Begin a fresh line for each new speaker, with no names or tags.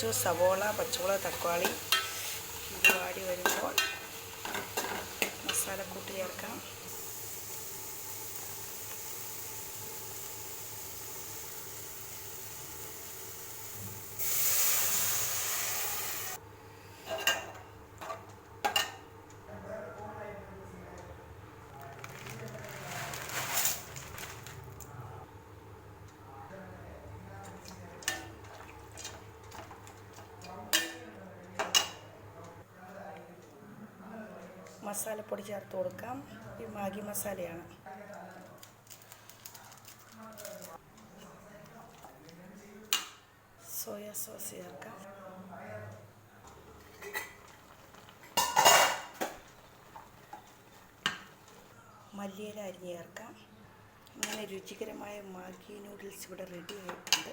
വെച്ചു സവോള പച്ചമുളക് തക്കാളി ഇത് വാടി വരുമ്പോൾ മസാലക്കൂട്ട് ചേർക്കാം. മസാലപ്പൊടി ചേർത്ത് കൊടുക്കാം. ഈ മാഗി മസാലയാണ്. സോയ സോസ് ചേർക്കാം. മല്ലിയില അരിഞ്ഞ് ചേർക്കാം. അങ്ങനെ രുചികരമായ മാഗി നൂഡിൽസ് ഇവിടെ റെഡി ആയിട്ടുണ്ട്.